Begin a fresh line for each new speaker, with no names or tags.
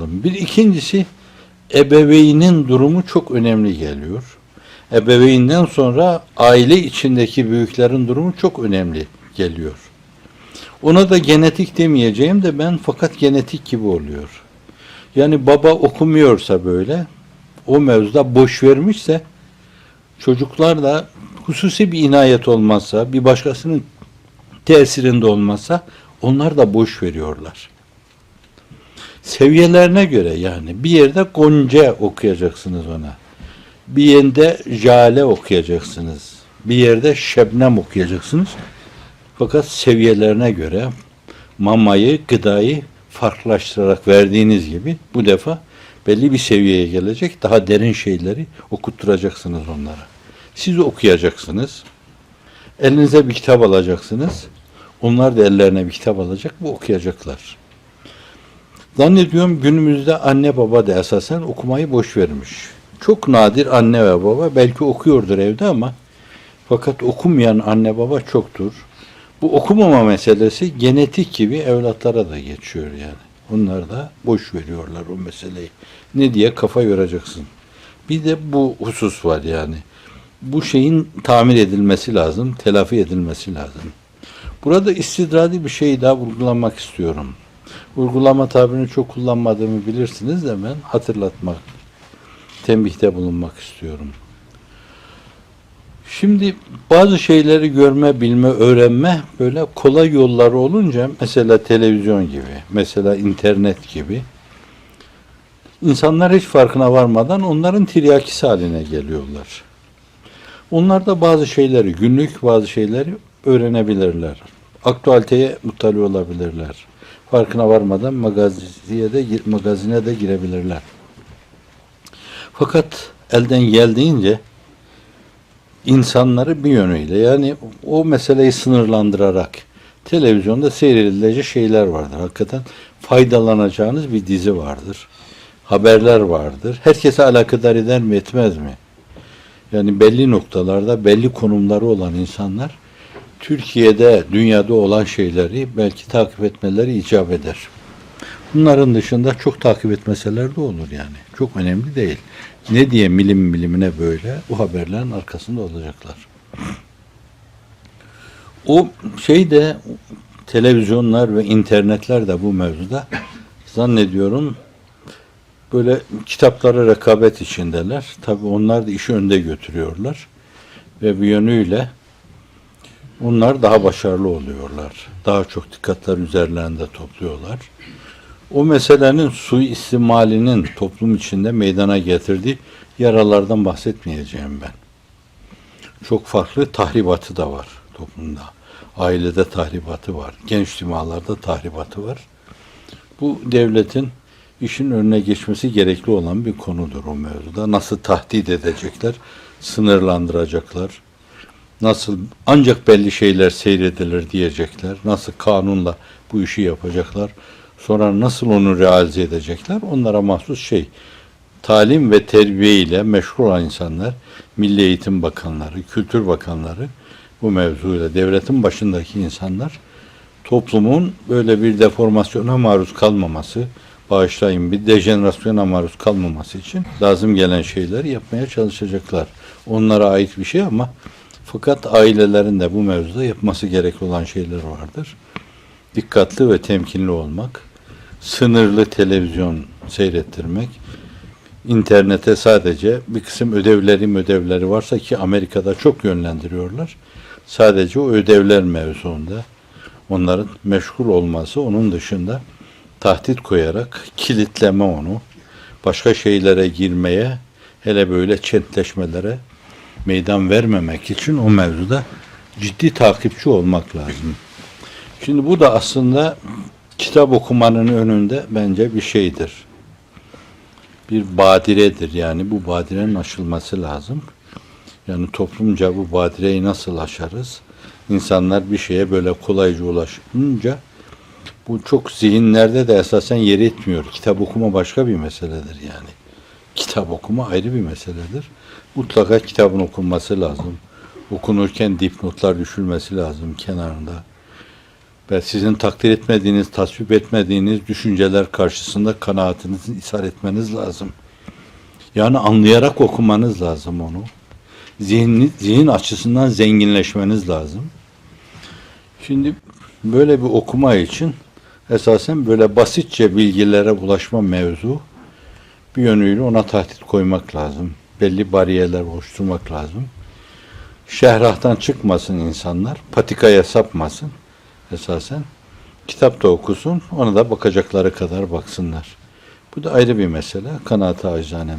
Bir ikincisi ebeveynin durumu çok önemli geliyor. Ebeveynden sonra aile içindeki büyüklerin durumu çok önemli geliyor. Ona da genetik demeyeceğim de ben fakat genetik gibi oluyor. Yani baba okumuyorsa böyle o mevzuda boş vermişse çocuklar da hususi bir inayet olmazsa bir başkasının tesirinde olmazsa onlar da boş veriyorlar. Seviyelerine göre yani bir yerde Gonca okuyacaksınız ona. Bir yerde Jale okuyacaksınız. Bir yerde Şebnem okuyacaksınız. Fakat seviyelerine göre mamayı, gıdayı farklılaştırarak verdiğiniz gibi bu defa belli bir seviyeye gelecek daha derin şeyleri okutturacaksınız onlara. Siz okuyacaksınız. Elinize bir kitap alacaksınız. Onlar da ellerine bir kitap alacak ve okuyacaklar. Zannediyorum günümüzde anne baba da esasen okumayı boş vermiş. Çok nadir anne ve baba belki okuyordur evde ama fakat okumayan anne baba çoktur. Bu okumama meselesi genetik gibi evlatlara da geçiyor yani. Onlar da boş veriyorlar o meseleyi. Ne diye kafa yoracaksın. Bir de bu husus var yani. Bu şeyin tamir edilmesi lazım, telafi edilmesi lazım. Burada istidradi bir şey daha vurgulamak istiyorum. Vurgulama tabirini çok kullanmadığımı bilirsiniz de ben hatırlatmak, tembihte bulunmak istiyorum. Şimdi bazı şeyleri görme, bilme, öğrenme böyle kolay yolları olunca mesela televizyon gibi, mesela internet gibi insanlar hiç farkına varmadan onların tiryakisi haline geliyorlar. Onlar da bazı şeyleri, günlük bazı şeyleri öğrenebilirler. Aktualiteye muttali olabilirler. Farkına varmadan magaziye de, magazine de girebilirler. Fakat elden geldiğince insanları bir yönüyle yani o meseleyi sınırlandırarak televizyonda seyredilecek şeyler vardır. Hakikaten faydalanacağınız bir dizi vardır. Haberler vardır. Herkese alakadar eder mi etmez mi? Yani belli noktalarda belli konumları olan insanlar Türkiye'de, dünyada olan şeyleri belki takip etmeleri icap eder. Bunların dışında çok takip etmeseler de olur yani. Çok önemli değil. Ne diye milim milimine böyle o haberlerin arkasında olacaklar. O şey de televizyonlar ve internetler de bu mevzuda zannediyorum böyle kitaplara rekabet içindeler. Tabi onlar da işi önde götürüyorlar. Ve bir yönüyle onlar daha başarılı oluyorlar. Daha çok dikkatler üzerlerinde topluyorlar. O meselenin suistimalinin toplum içinde meydana getirdiği yaralardan bahsetmeyeceğim ben. Çok farklı tahribatı da var toplumda. Ailede tahribatı var. Genç dimalarda tahribatı var. Bu devletin işin önüne geçmesi gerekli olan bir konudur o mevzuda. Nasıl tahdit edecekler, sınırlandıracaklar, nasıl ancak belli şeyler seyredilir diyecekler, nasıl kanunla bu işi yapacaklar, sonra nasıl onu realize edecekler, onlara mahsus şey. Talim ve terbiye ile meşgul olan insanlar, Milli Eğitim Bakanları, Kültür Bakanları, bu mevzuyla devletin başındaki insanlar, toplumun böyle bir deformasyona maruz kalmaması, bağışlayın bir dejenerasyona maruz kalmaması için lazım gelen şeyleri yapmaya çalışacaklar. Onlara ait bir şey ama fakat ailelerin de bu mevzuda yapması gerekli olan şeyler vardır. Dikkatli ve temkinli olmak, sınırlı televizyon seyrettirmek, internete sadece bir kısım ödevleri ödevleri varsa ki Amerika'da çok yönlendiriyorlar. Sadece o ödevler mevzuunda onların meşgul olması onun dışında tahdit koyarak kilitleme onu başka şeylere girmeye hele böyle çentleşmelere meydan vermemek için o mevzuda ciddi takipçi olmak lazım. Şimdi bu da aslında kitap okumanın önünde bence bir şeydir. Bir badiredir yani bu badirenin aşılması lazım. Yani toplumca bu badireyi nasıl aşarız? İnsanlar bir şeye böyle kolayca ulaşınca bu çok zihinlerde de esasen yer etmiyor. Kitap okuma başka bir meseledir yani. Kitap okuma ayrı bir meseledir. Mutlaka kitabın okunması lazım. Okunurken dipnotlar düşülmesi lazım kenarında. ve sizin takdir etmediğiniz, tasvip etmediğiniz düşünceler karşısında kanaatinizi ishar etmeniz lazım. Yani anlayarak okumanız lazım onu. Zihin, zihin açısından zenginleşmeniz lazım. Şimdi böyle bir okuma için esasen böyle basitçe bilgilere ulaşma mevzu bir yönüyle ona tahdit koymak lazım. Belli bariyerler oluşturmak lazım. Şehrahtan çıkmasın insanlar, patikaya sapmasın esasen. Kitap da okusun, ona da bakacakları kadar baksınlar. Bu da ayrı bir mesele. Kanaat-ı acizanemce.